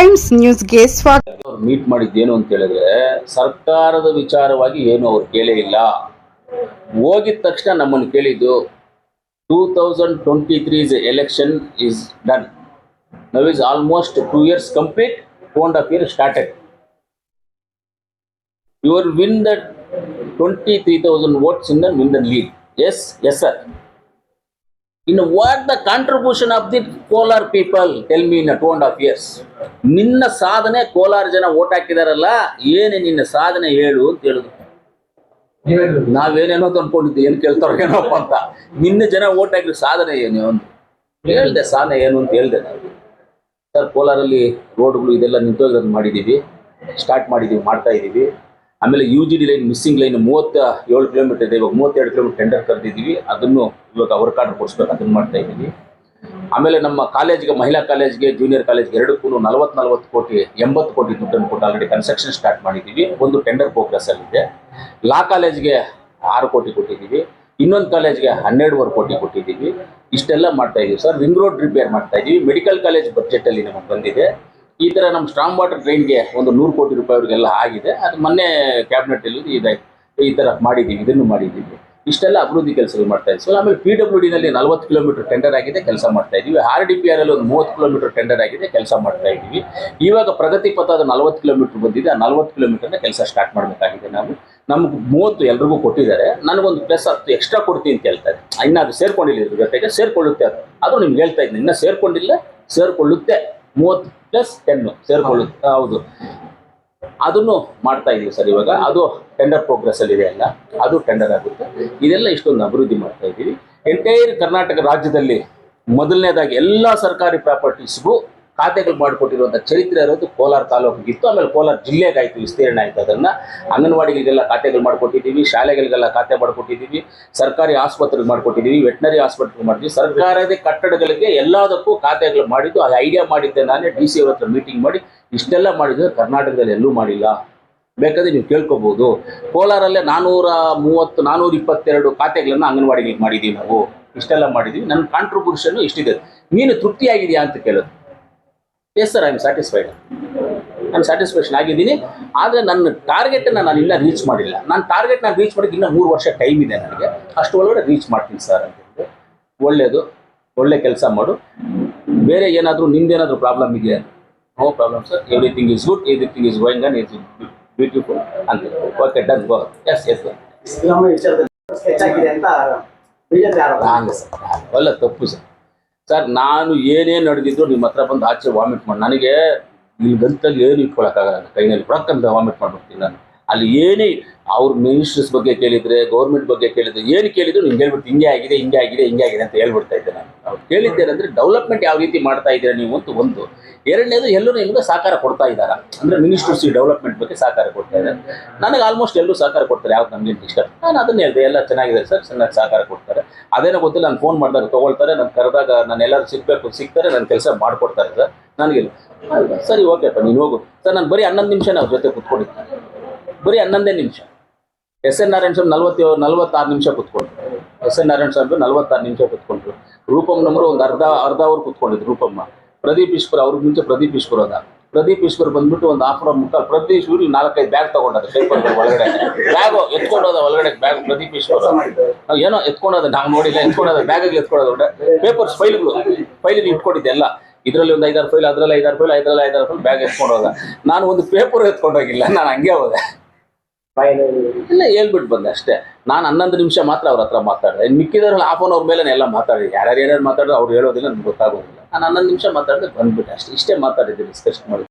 Times ನ್ಯೂಸ್ಗೆ ಸ್ವಾಗತ meet ಮಾಡಿದ್ದೇನು ಅಂತ ಹೇಳಿದ್ರೆ, ಸರ್ಕಾರದ ವಿಚಾರವಾಗಿ ಏನು ಅವ್ರು ಕೇಳೇ ಇಲ್ಲ. ಹೋಗಿದ ತಕ್ಷಣ ನಮ್ಮನ್ನು ಕೇಳಿದ್ದು two thousand twenty three's election is done now is almost two years complete and half year started you will win the twenty three thousand votes in the win the lead yes yes sir ಇನ್ನು what the contribution of the Kolar people tell me in two and half years ನಿನ್ನ ಸಾಧನೆ ಕೋಲಾರ ಜನ vote ಹಾಕಿದಾರಲ್ಲ ಏನೇ ನಿನ್ನ ಸಾಧನೆ ಹೇಳು ಅಂತ ಹೇಳಿದ್ರು ನಾವೇನೇನೋ ತಂದ್ಕೊಂಡಿದ್ದೆ ಏನ್ ಕೇಳ್ತಾರೇನೋಪ್ಪ ಅಂತ. ನಿನ್ನ ಜನ ಓಟ್ ಹಾಕಿದ್ರೆ ಸಾಧನೆ ಏನು ಅಂತ ಹೇಳ್ದೆ ಸಾಧನೆ ಏನು ಅಂತ ಹೇಳ್ದೆ ನಾನು. ಸರ್ ಕೋಲಾರಲ್ಲಿ ರೋಡ್ಗಳು ಇದೆಲ್ಲ ನಿಂತೋಗೋದನ್ನ ಮಾಡಿದ್ದೀವಿ ಸ್ಟಾರ್ಟ್ ಮಾಡಿದ್ದೀವಿ ಮಾಡ್ತಾ ಇದ್ದೀವಿ ಆಮೇಲೆ U G D line missing line ಮೂವತ್ತ ಏಳು ಕಿಲೋಮೀಟರ್ ಇದೆ. ಇವಾಗ ಮೂವತ್ತೆರಡು ಕಿಲೋಮೀಟರ್ ಟೆಂಡರ್ ಕರೆದಿದ್ದೀವಿ. ಅದನ್ನು ಇವಾಗ ವರ್ಕ್ ಆರ್ಡರ್ ಕೊಡಿಸ್ಬೇಕು, ಅದನ್ನು ಮಾಡ್ತಾ ಇದ್ದೀವಿ. ಆಮೇಲೆ ನಮ್ಮ ಕಾಲೇಜ್ಗೆ, ಮಹಿಳಾ ಕಾಲೇಜ್ಗೆ ಜೂನಿಯರ್ ಕಾಲೇಜ್ಗೆ ಎರಡಕ್ಕೂ ನಲವತ್ತು ನಲವತ್ತು ಕೋಟಿ, ಎಂಬತ್ತು ಕೋಟಿ ದುಡ್ಡನ್ನು ಕೊಟ್ಟು ಆಲ್ರೆಡಿ ಕನ್ಸ್ಟ್ರಕ್ಷನ್ ಸ್ಟಾರ್ಟ್ ಮಾಡಿದ್ದೀವಿ. ಒಂದು ಟೆಂಡರ್ ಪ್ರೋಗ್ರೆಸ್ ಅಲ್ಲಿದೆ ಲಾ ಕಾಲೇಜ್ಗೆ ಆರು ಕೋಟಿ ಕೊಟ್ಟಿದ್ದೀವಿ. ಇನ್ನೊಂದು ಕಾಲೇಜ್ಗೆ ಹನ್ನೆರಡುವರೆ ಕೋಟಿ ಕೊಟ್ಟಿದ್ದೀವಿ. ಇಷ್ಟೆಲ್ಲ ಮಾಡ್ತಾ ಇದ್ದೀವಿ ಸರ್. ರಿಂಗ್ ರೋಡ್ ರಿಪೇರ್ ಮಾಡ್ತಾ ಇದ್ದೀವಿ ಮೆಡಿಕಲ್ ಕಾಲೇಜ್ ಬಜೆಟಲ್ಲಿ ನಮಗೆ ಬಂದಿದೆ. ಈ ಥರ ನಮ್ಮ ಸ್ಟ್ರಾಂಗ್ ವಾಟರ್ ಡ್ರೈನ್ಗೆ ಒಂದು ನೂರು ಕೋಟಿ ರೂಪಾಯಿವರೆಗೆಲ್ಲ ಆಗಿದೆ. ಅದು ಮೊನ್ನೆ ಕ್ಯಾಬಿನೆಟಲ್ಲಿ ಇದೆ ಈ ಥರ ಮಾಡಿದ್ದೀವಿ, ಇದನ್ನು ಮಾಡಿದ್ದೀವಿ. ಇಷ್ಟೆಲ್ಲ ಅಭಿವೃದ್ಧಿ ಕೆಲಸಗಳು ಮಾಡ್ತಾ ಇದ್ದೀವಿ ಆಮೇಲೆ ಪಿ ಡಬ್ಲ್ಯೂ ಡಿನಲ್ಲಿ ನಲವತ್ತು ಕಿಲೋಮೀಟರ್ ಟೆಂಡರ್ ಆಗಿದೆ, ಕೆಲಸ ಮಾಡ್ತಾ ಇದ್ದೀವಿ ಆರ್ ಡಿ ಪಿ ಆರ್ ಅಲ್ಲಿ ಒಂದು ಮೂವತ್ತು ಕಿಲೋಮೀಟರ್ ಟೆಂಡರ್ ಆಗಿದೆ, ಕೆಲಸ ಮಾಡ್ತಾ ಇದ್ದೀವಿ ಇವಾಗ ಪ್ರಗತಿ ಅದು ನಲವತ್ತು ಕಿಲೋಮೀಟರ್ ಬಂದಿದೆ. ಆ ನಲವತ್ತು ಕಿಲೋಮೀಟರ್ನ ಕೆಲಸ ಸ್ಟಾರ್ಟ್ ಮಾಡಬೇಕಾಗಿದೆ ನಾವು. ನಮ್ಗೆ ಮೂವತ್ತು ಎಲ್ರಿಗೂ ಕೊಟ್ಟಿದ್ದಾರೆ. ನನಗೊಂದು ಪ್ಲಸ್ ಹತ್ತು ಎಕ್ಸ್ಟ್ರಾ ಕೊಡ್ತೀನಿ ಅಂತ ಹೇಳ್ತಾರೆ ಇನ್ನು ಅದು ಸೇರ್ಕೊಂಡಿಲ್ಲ ಇದ್ರ ಜೊತೆಗೆ, ಸೇರ್ಕೊಳ್ಳುತ್ತೆ ಅದು. ಅದು ನಿಮ್ಗೆ ಹೇಳ್ತಾ ಇದ್ದೀನಿ. ಇನ್ನೂ ಸೇರ್ಕೊಂಡಿಲ್ಲ, ಸೇರ್ಕೊಳ್ಳುತ್ತೆ. ಮೂವತ್ತು ಪ್ಲಸ್ ಟೆನ್ನು ಸೇರ್ಕೊಳ್ಳುತ್ತೆ. ಹೌದು. ಅದನ್ನು ಮಾಡ್ತಾ ಇದೀವಿ ಸರ್ ಇವಾಗ. ಅದು ಟೆಂಡರ್ ಪ್ರೋಗ್ರೆಸ್ ಅಲ್ಲಿ ಇದೆ ಅಲ್ಲ. ಅದು ಟೆಂಡರ್ ಆಗುತ್ತೆ. ಇದೆಲ್ಲ ಇಷ್ಟೊಂದು ಅಭಿವೃದ್ಧಿ ಮಾಡ್ತಾ ಇದ್ದೀವಿ. ಎಂಟೈರ್ ಕರ್ನಾಟಕ ರಾಜ್ಯದಲ್ಲಿ ಮೊದಲನೇದಾಗಿ ಎಲ್ಲ ಸರ್ಕಾರಿ ಪ್ರಾಪರ್ಟೀಸ್ಗೂ ಖಾತೆಗಳು ಮಾಡಿಕೊಟ್ಟಿರುವಂಥ ಚರಿತ್ರೆ ಇರೋದು ಕೋಲಾರ ತಾಲೂಕಿಗಿತ್ತು. ಆಮೇಲೆ ಕೋಲಾರ ಜಿಲ್ಲೆಗಾಯಿತು ವಿಸ್ತೀರ್ಣ ಆಯಿತು ಅದನ್ನು. ಅಂಗನವಾಡಿಗಳಿಗೆಲ್ಲ ಖಾತೆಗಳು ಮಾಡಿಕೊಟ್ಟಿದ್ದೀವಿ, ಶಾಲೆಗಳಿಗೆಲ್ಲ ಖಾತೆ ಮಾಡಿಕೊಟ್ಟಿದ್ದೀವಿ, ಸರ್ಕಾರಿ ಆಸ್ಪತ್ರೆಗೆ ಮಾಡಿಕೊಟ್ಟಿದ್ದೀವಿ, ವೆಟ್ನರಿ ಆಸ್ಪತ್ರೆಗೆ ಮಾಡಿದ್ವಿ ಸರ್ಕಾರದ ಕಟ್ಟಡಗಳಿಗೆ ಎಲ್ಲದಕ್ಕೂ ಖಾತೆಗಳು ಮಾಡಿದ್ದು ಆ ಐಡಿಯಾ ಮಾಡಿದ್ದೆ ನಾನೇ ಡಿ ಸಿ ಅವ್ರ ಹತ್ರ ಮೀಟಿಂಗ್ ಮಾಡಿ, ಇಷ್ಟೆಲ್ಲ ಮಾಡಿದ್ರೆ, ಕರ್ನಾಟಕದಲ್ಲಿ ಎಲ್ಲೂ ಮಾಡಿಲ್ಲ. ಬೇಕಾದ್ರೆ ನೀವು ಕೇಳ್ಕೊಬೋದು. ಕೋಲಾರಲ್ಲೇ ನಾನ್ನೂರ ಮೂವತ್ತು ನಾನ್ನೂರ ಇಪ್ಪತ್ತೆರಡು ಖಾತೆಗಳನ್ನು ಅಂಗನವಾಡಿಗಳಿಗೆ ಮಾಡಿದ್ದೀವಿ ನಾವು. ಇಷ್ಟೆಲ್ಲ ಮಾಡಿದ್ದೀವಿ. ನನ್ನ ಕಾಂಟ್ರಿಬ್ಯೂಷನ್ ಇಷ್ಟಿದೆ. ನೀನು ತೃಪ್ತಿಯಾಗಿದೆಯಾ ಅಂತ ಕೇಳೋದು. Yes sir I am satisfied ನಾನು ಸ್ಯಾಟಿಸ್ಫ್ಯಾಕ್ಷನ್ ಆಗಿದ್ದೀನಿ. ಆದರೆ ನನ್ನ ಟಾರ್ಗೆಟನ್ನು ನಾನು ಇಲ್ಲ ರೀಚ್ ಮಾಡಿಲ್ಲ. ನಾನು ಟಾರ್ಗೆಟ್ ನಾನು ರೀಚ್ ಮಾಡೋಕ್ಕೆ ಇನ್ನೂ ಮೂರು ವರ್ಷ ಟೈಮ್ ಇದೆ ನನಗೆ. ಅಷ್ಟು ಒಳಗಡೆ ರೀಚ್ ಮಾಡ್ತೀನಿ ಸರ್ ಅಂತ ಹೇಳಿದೆ ಒಳ್ಳೆಯದು ಒಳ್ಳೆ ಕೆಲಸ ಮಾಡು. ಬೇರೆ ಏನಾದರೂ ನಿಮ್ದೇನಾದರೂ ಪ್ರಾಬ್ಲಮ್ ಇದೆಯಾ? No problem sir everything is good everything is going on is beautiful ಅಂತ okay done go yes yes sir ಒಳ್ಳೆ ತಪ್ಪು ಸರ್ ಸರ್, ನಾನು ಏನೇನು ನಡೆದಿದ್ರು ನಿಮ್ಮ ಹತ್ರ ಬಂದು ಆಚೆ ವಾಮಿಟ್ ಮಾಡಿ ನನಗೆ ಈ ಗಂತಲ್ಲಿ ಏನು ಇಟ್ಕೊಳಕ್ಕಾಗಲ್ಲ, ಕೈನಲ್ಲಿ ಕೊಡಕ್ಕಂತ ವಾಮಿಟ್ ಮಾಡ್ಬಿಡ್ತೀನಿ ನಾನು. ಅಲ್ಲಿ ಏನೇ ಅವ್ರ ಮಿನಿಸ್ಟರ್ಸ್ ಬಗ್ಗೆ ಕೇಳಿದ್ರೆ ಗೌರ್ಮೆಂಟ್ ಬಗ್ಗೆ ಕೇಳಿದ್ರೆ ಏನು ಕೇಳಿದ್ರು ನಿಮ್ಗೆ ಹೇಳ್ಬಿಟ್ಟು ಹಿಂಗೆ ಆಗಿದೆ ಹಿಂಗೆ ಆಗಿದೆ ಹಿಂಗೆ ಆಗಿದೆ ಅಂತ ಹೇಳ್ಬಿಡ್ತಾ ಇದ್ದೆ ನಾನು. ಅವ್ರು ಕೇಳಿದ್ದೇನೆಂದ್ರೆ ಡೆವಲಪ್ಮೆಂಟ್ ಯಾವ ರೀತಿ ಮಾಡ್ತಾ ಇದ್ದೀರಾ ನೀವು ಅಂತ ಒಂದು. ಎರಡನೇದು ಎಲ್ಲರೂ ನಿಮಗೆ ಸಹಕಾರ ಕೊಡ್ತಾ ಇದ್ದಾರೆ? ಅಂದರೆ ಮಿನಿಸ್ಟರ್ಸ್ ಈ ಡೆವಲಪ್ಮೆಂಟ್ ಬಗ್ಗೆ ಸಹಕಾರ ಕೊಡ್ತಾ ಇದ್ದಾರೆ. ನನಗೆ ಆಲ್ಮೋಸ್ಟ್ ಎಲ್ಲರೂ ಸಹಕಾರ ಕೊಡ್ತಾರೆ, ಯಾವ್ದು ನಮಗೆ ಇಷ್ಟ. ನಾನು ಅದನ್ನ ಹೇಳಿದೆ, ಎಲ್ಲ ಚೆನ್ನಾಗಿದೆ ಸರ್, ಚೆನ್ನಾಗಿ ಸಹಕಾರ ಕೊಡ್ತಾರೆ. ಅದೇನೋ ಗೊತ್ತಿಲ್ಲ, ನಾನು ಫೋನ್ ಮಾಡಿದಾಗ ತೊಗೊಳ್ತಾರೆ, ನಾನು ಕರೆದಾಗ ನಾನು ಎಲ್ಲರೂ ಸಿಗ್ಬೇಕು, ಸಿಗ್ತಾರೆ ನನ್ನ ಕೆಲಸ ಮಾಡಿಕೊಡ್ತಾರೆ ಸರ್. ನನಗೆ ಸರಿ ಸರಿ ಓಕೆಪ್ಪ ನೀನು ಹೋಗು. ಸರ್, ನಾನು ಬರೀ ಹನ್ನೊಂದು ನಿಮಿಷ ನಾವು ಜೊತೆ ಕುತ್ಕೊಂಡಿದ್ದೆ. ಬರೀ ಹನ್ನೊಂದೇ ನಿಮಿಷ. ಎಸ್ ಎನ್ ನಾರಾಯಣ ಸ್ವಾಮಿ ನಲ್ವತ್ತೇ, ನಲ್ವತ್ತಾರು ನಿಮಿಷ ಕುತ್ಕೊಂಡ್ರು. ಎಸ್ ಎನ್ ನಾರಾಯಣ ಸ್ವಾಮಿ ನಲ್ವತ್ತಾರು ನಿಮಿಷ ಕುತ್ಕೊಂಡ್ರು. ರೂಪಮ್ನವರು ಒಂದು ಅರ್ಧ ಅರ್ಧ ಅವರ್ ಕುತ್ಕೊಂಡಿದ್ರು ರೂಪಮ್ಮ. ಪ್ರದೀಪ್ ಈಶ್ವರ್ ಅವ್ರಿಗೆ ಮುಂಚೆ ಪ್ರದೀಪ್ ಈಶ್ವರ್ ಅದ. ಪ್ರದೀಪ್ ಈಶ್ವರ್ ಬಂದ್ಬಿಟ್ಟು ಒಂದು ಹಾಫ್ ಅವರ್ ಮುಖ ಪ್ರದೀಪ್ ನಾಲ್ಕೈದು ಬ್ಯಾಗ್ ತಗೊಂಡದ ಪೇಪರ್ ಒಳಗಡೆ. ಬ್ಯಾಗ್ ಎತ್ಕೊಂಡೋದ ಒಳಗಡೆ ಬ್ಯಾಗ್ ಪ್ರದೀಪ್ ಈಶ್ವರ್ ಏನೋ ಎತ್ಕೊಂಡೋದ ನಾವು ನೋಡಿಲ್ಲ ಎತ್ಕೊಂಡೋದ ಬ್ಯಾಗಿಗೆ ಎತ್ಕೊಂಡೋದ ಪೇಪರ್ಸ್ ಫೈಲ್ಗಳು ಫೈಲಿಗೆ ಇಟ್ಕೊಂಡಿದ್ದೆ ಎಲ್ಲ. ಇದರಲ್ಲಿ ಒಂದು ಐದಾರು ಫೈಲ್ ಅದರಲ್ಲಿ ಐದಾರು ಫೈಲ್ ಐದರಲ್ಲಿ ಐದಾರು ಫೈಲ್ ಬ್ಯಾಗ್ ಎತ್ಕೊಂಡೋದ ನಾನು ಒಂದು ಪೇಪರ್ ಎತ್ಕೊಂಡೋಗಿಲ್ಲ ನಾನು ಹಂಗೆ ಹೋದೆ. ಇಲ್ಲ ಹೇಳ್ಬಿಟ್ಟು ಬಂದೆ ಅಷ್ಟೇ. ನಾನು ಹನ್ನೊಂದು ನಿಮಿಷ ಮಾತ್ರ ಅವ್ರ ಹತ್ರ ಮಾತಾಡಿದೆ. ಮಿಕ್ಕಿದ್ರಲ್ಲಿ ಹಾಫ್ ಅನ್ ಅವರ್ ಮೇಲೆ ಎಲ್ಲ ಮಾತಾಡಿದೆ ಯಾರ್ಯಾರು ಏನಾರು ಮಾತಾಡಿದ್ರು ಅವ್ರು ಹೇಳೋದಿಲ್ಲ ನನಗೆ ಗೊತ್ತಾಗೋದಿಲ್ಲ. ನಾನು ಹನ್ನೊಂದು ನಿಮಿಷ ಮಾತಾಡಿದ್ರೆ ಬಂದ್ಬಿಟ್ಟೆ ಅಷ್ಟೇ. ಇಷ್ಟೇ ಮಾತಾಡಿದ್ದೀನಿ ಡಿಸ್ಕಷನ್ ಮಾಡಿ.